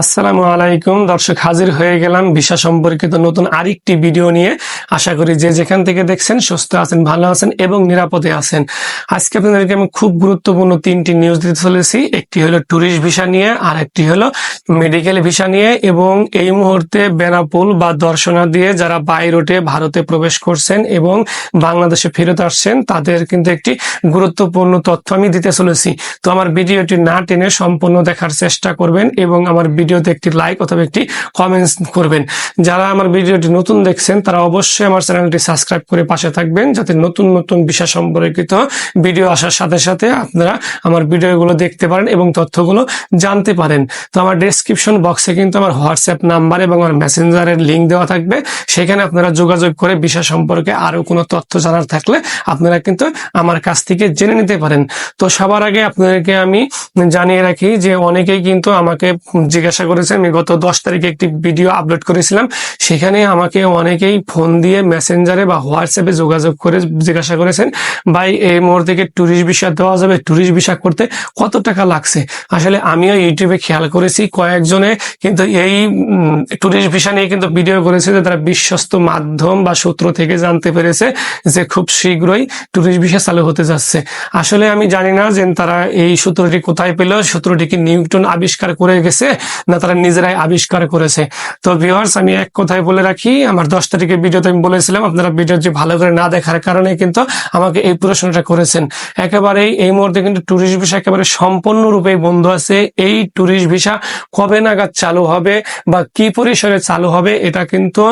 আসসালামু আলাইকুম। দর্শক হাজির হয়ে গেলাম ভিসা সম্পর্কিত নতুন আরেকটি ভিডিও নিয়ে। আশা করি যে যেখান থেকে দেখছেন, সুস্থ আছেন, ভালো আছেন এবং নিরাপদে আছেন। আজকে আপনাদেরকে আমি খুব গুরুত্বপূর্ণ তিনটি নিউজ দিতে চলেছি। একটি হলো ট্যুরিস্ট ভিসা নিয়ে, আর একটি হলো মেডিকেল ভিসা নিয়ে এবং এই মুহূর্তে বেনাপুল বা দর্শনা দিয়ে যারা বাই রোডে ভারতে প্রবেশ করছেন এবং বাংলাদেশে ফেরত আসছেন, তাদের কিন্তু একটি গুরুত্বপূর্ণ তথ্য আমি দিতে চলেছি। তো আমার ভিডিওটি না টেনে সম্পূর্ণ দেখার চেষ্টা করবেন এবং আমার ভিডিওতে একটি লাইক অথবা একটি কমেন্টস করবেন। যারা আমার ভিডিওটি নতুন দেখছেন, তারা অবশ্যই আমার চ্যানেলটি সাবস্ক্রাইব করে পাশে থাকবেন যাতে নতুন নতুন বিষয় সম্পর্কিত ভিডিও আসার সাথে সাথে আপনারা আমার ভিডিওগুলো দেখতে পারেন এবং তথ্যগুলো জানতে পারেন। তো আমার ডেসক্রিপশন বক্সে কিন্তু আমার হোয়াটসঅ্যাপ নাম্বার এবং আমার মেসেঞ্জারের লিঙ্ক দেওয়া থাকবে। সেখানে আপনারা যোগাযোগ করে বিষয় সম্পর্কে আরও কোনো তথ্য জানার থাকলে আপনারা কিন্তু আমার কাছ থেকে জেনে নিতে পারেন। তো সবার আগে আপনাদেরকে আমি জানিয়ে রাখি যে অনেকেই কিন্তু আমাকে জিজ্ঞাসা করেছেন, আমি গত দশ তারিখে একটি ভিডিও আপলোড করেছিলাম। সেখানে আমাকে অনেকেই ফোন দিয়ে মেসেঞ্জারে বা হোয়াটসঅ্যাপে যোগাযোগ করে জিজ্ঞাসা করেছেন, ভাই, এই মুহূর্তে থেকে ট্যুরিস্ট ভিসা দেওয়া যাবে ট্যুরিস্ট ভিসা করতে কত টাকা লাগছে? আসলে আমিও ইউটিউবে খেয়াল করেছি, কয়েকজনে কিন্তু এই ট্যুরিস্ট ভিসা নিয়ে কিন্তু ভিডিও করেছে যে তারা বিশ্বস্ত মাধ্যম বা সূত্র থেকে জানতে পেরেছে যে খুব শীঘ্রই ট্যুরিস্ট ভিসা চালু হতে যাচ্ছে। আসলে আমি জানি না যে তারা এই সূত্রটি কোথায় পেল, সূত্রটি কি নিউটন আবিষ্কার করে গেছে না তারা নিজেরাই আবিষ্কার করেছে। তো ভিউয়ার্স আমি এক কথায় বলে রাখি, আমার দশ তারিখের ভিডিওতে আমি বলেছিলাম, আপনারা ভিডিওটি ভালো করে না দেখার কারণে কিন্তু আমাকে এই প্রশ্নটা করেছেন। একেবারেই এই মুহূর্তে কিন্তু ট্যুরিস্ট ভিসা একেবারে সম্পূর্ণরূপে বন্ধ আছে। এই ট্যুরিস্ট ভিসা কবে নাগাদ চালু হবে বা কি পরিসরে চালু হবে, এটা কিন্তু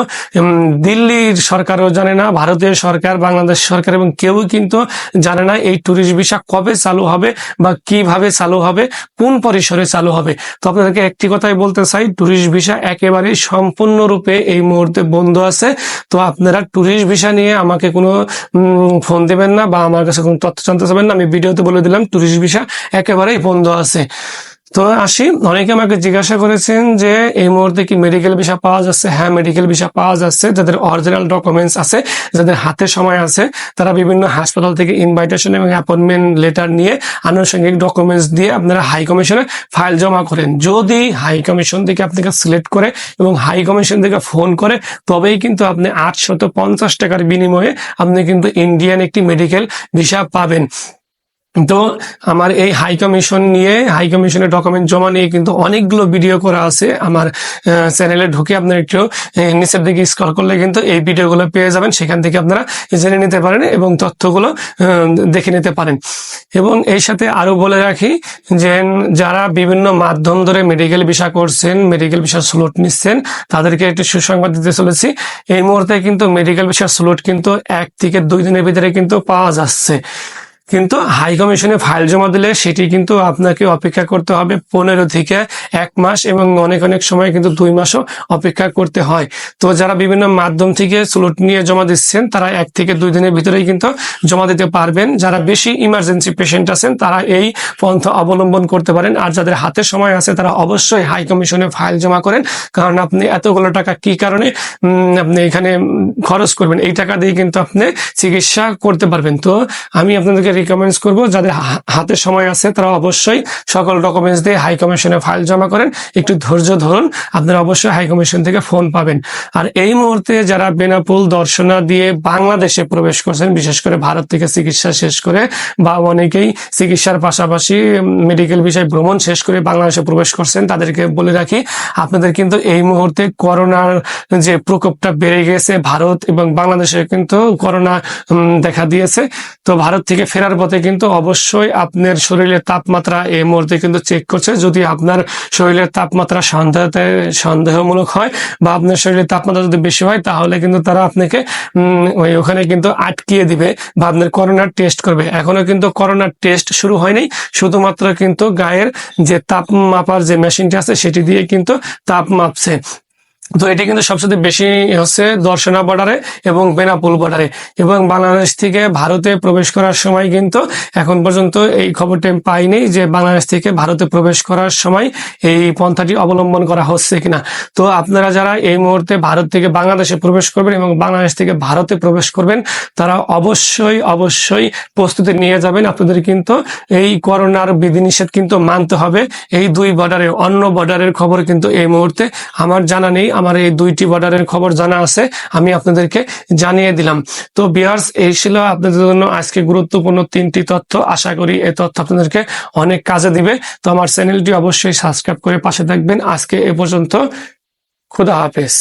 দিল্লির সরকারও জানে না ভারতীয় সরকার, বাংলাদেশ সরকার এবং কেউ কিন্তু জানে না এই ট্যুরিস্ট ভিসা কবে চালু হবে বা কীভাবে চালু হবে, কোন পরিসরে চালু হবে। তো আপনাদেরকে একটি কথাই বলতে চাই ট্যুরিস্ট ভিসা একেবারে সম্পূর্ণরূপে এই মুহূর্তে বন্ধ আছে। তো আপনারা ট্যুরিস্ট ভিসা নিয়ে আমাকে কোনো ফোন দেবেন না বা আমার কাছে কোনো তথ্য জানতে চাবেন না, আমি ভিডিওতে বলে দিলাম ট্যুরিস্ট ভিসা একেবারেই বন্ধ আছে। তো আসি, অনেকে আমাকে জিজ্ঞাসা করেছেন যে এই মুহূর্তে কি মেডিকেল ভিসা পাওয়া যাচ্ছে? হ্যাঁ মেডিকেল ভিসা পাওয়া যাচ্ছে। যাদের অরিজিনাল ডকুমেন্টস আছে, যাদের হাতে সময় আছে, তারা বিভিন্ন হাসপাতাল থেকে ইনভাইটেশন এবং অ্যাপয়েন্টমেন্ট লেটার নিয়ে আনুষঙ্গিক ডকুমেন্টস দিয়ে আপনারা হাই কমিশনে ফাইল জমা করেন। যদি হাই কমিশন থেকে আপনাকে সিলেক্ট করে এবং হাই কমিশন থেকে ফোন করে, তবেই কিন্তু আপনি আটশত পঞ্চাশ টাকার বিনিময়ে আপনি কিন্তু ইন্ডিয়ান একটি মেডিকেল ভিসা পাবেন। তো আমার এই হাই কমিশন নিয়ে হাই কমিশনের ডকুমেন্ট জমা নিয়ে কিন্তু অনেকগুলো ভিডিও করা আছে। আমার চ্যানেলে ঢুকে আপনার একটু নিচের দিকে স্কল করলে কিন্তু এই ভিডিওগুলো পেয়ে যাবেন। সেখান থেকে আপনারা জেনে নিতে পারেন এবং তথ্যগুলো দেখে নিতে পারেন। এবং এই সাথে আরও বলে রাখি যে, যারা বিভিন্ন মাধ্যম ধরে মেডিকেল ভিসা করছেন মেডিকেল ভিসা স্লোট নিচ্ছেন, তাদেরকে একটু সুসংবাদ দিতে চলেছি। এই মুহূর্তে কিন্তু মেডিকেল ভিসা স্লোট কিন্তু এক থেকে দুই দিনের ভিতরে কিন্তু পাওয়া যাচ্ছে। কিন্তু হাই কমিশনে ফাইল জমা দিলে সেটি কিন্তু আপনাকে অপেক্ষা করতে হবে পনেরো থেকে এক মাস এবং অনেক অনেক সময় কিন্তু দুই মাসও অপেক্ষা করতে হয়। তো যারা বিভিন্ন মাধ্যম থেকে স্লট নিয়ে জমা দিচ্ছেন, তারা এক থেকে দুই দিনের ভিতরেই কিন্তু জমা দিতে পারবেন। যারা বেশি ইমার্জেন্সি পেশেন্ট আছেন, তারা এই পন্থা অবলম্বন করতে পারেন। আর যাদের হাতে সময় আছে, তারা অবশ্যই হাই কমিশনে ফাইল জমা করেন। কারণ আপনি এতগুলো টাকা কি কারণে আপনি এখানে খরচ করবেন, এই টাকা দিয়ে কিন্তু আপনি চিকিৎসা করতে পারবেন। তো আমি আপনাদেরকে রিকমেন্ডস করব। যাদের হাতে সময় আছে, তারা অবশ্যই সকল ডকুমেন্টস দিয়ে হাই কমিশনে ফাইল জমা করেন। একটু ধৈর্য ধরুন, আপনারা অবশ্যই হাই কমিশন থেকে ফোন পাবেন। আর এই মুহূর্তে যারা বেনাপুল দর্শনা দিয়ে বাংলাদেশে প্রবেশ করছেন, বিশেষ করে ভারত থেকে চিকিৎসা শেষ করে বা অনেকেই চিকিৎসার পাশাপাশি মেডিকেল বিষয়ে ভ্রমণ শেষ করে বাংলাদেশে প্রবেশ করছেন, তাদেরকে বলে রাখি, আপনাদের কিন্তু এই মুহূর্তে করোনার যে প্রকোপটা বেড়ে গেছে, ভারত এবং বাংলাদেশে কিন্তু করোনা দেখা দিয়েছে। তো ভারত থেকে ফেরার পথে কিন্তু অবশ্যই আপনার শরীরের তাপমাত্রা এই মুহূর্তে কিন্তু চেক করছে। যদি আপনার শরীরের তাপমাত্রা সন্দেহতে, সন্দেহমূলক হয় বা আপনার শরীরের তাপমাত্রা যদি বেশি হয়, তাহলে কিন্তু তারা আপনাকে ওই ওখানে কিন্তু আটকিয়ে দিবে বা আপনার করোনার টেস্ট করবে। এখনও কিন্তু করোনার টেস্ট শুরু হয়নি। শুধুমাত্র কিন্তু গায়ের যে তাপ মাপার যে মেশিনটা আছে, সেটি দিয়ে কিন্তু তাপ মাপছে। তো এটি কিন্তু সবচেয়ে বেশি হচ্ছে দর্শনা বর্ডারে এবং বেনাপুল বর্ডারে এবং বাংলাদেশ থেকে ভারতে প্রবেশ করার সময় কিন্তু এখন পর্যন্ত এই খবরটি আমি পাইনি যে বাংলাদেশ থেকে ভারতে প্রবেশ করার সময় এই পন্থাটি অবলম্বন করা হচ্ছে কিনা। তো আপনারা যারা এই মুহূর্তে ভারত থেকে বাংলাদেশে প্রবেশ করবেন এবং বাংলাদেশ থেকে ভারতে প্রবেশ করবেন, তারা অবশ্যই অবশ্যই প্রস্তুতি নিয়ে যাবেন। আপনাদের কিন্তু এই করোনার বিধিনিষেধ কিন্তু মানতে হবে। এই দুই বর্ডারে অন্য বর্ডারের খবর কিন্তু এই মুহূর্তে আমার জানা নেই। আমার এই দুইটি বর্ডারের খবর জানা আছে, আমি আপনাদেরকে জানিয়ে দিলাম। তো বিহার্স, এই ছিল আপনাদের জন্য আজকে গুরুত্বপূর্ণ তিনটি তথ্য। আশা করি এই তথ্য আপনাদেরকে অনেক কাজে দিবে। তো আমার চ্যানেলটি অবশ্যই সাবস্ক্রাইব করে পাশে থাকবেন। আজকে এ পর্যন্ত, খুদা হাফেজ।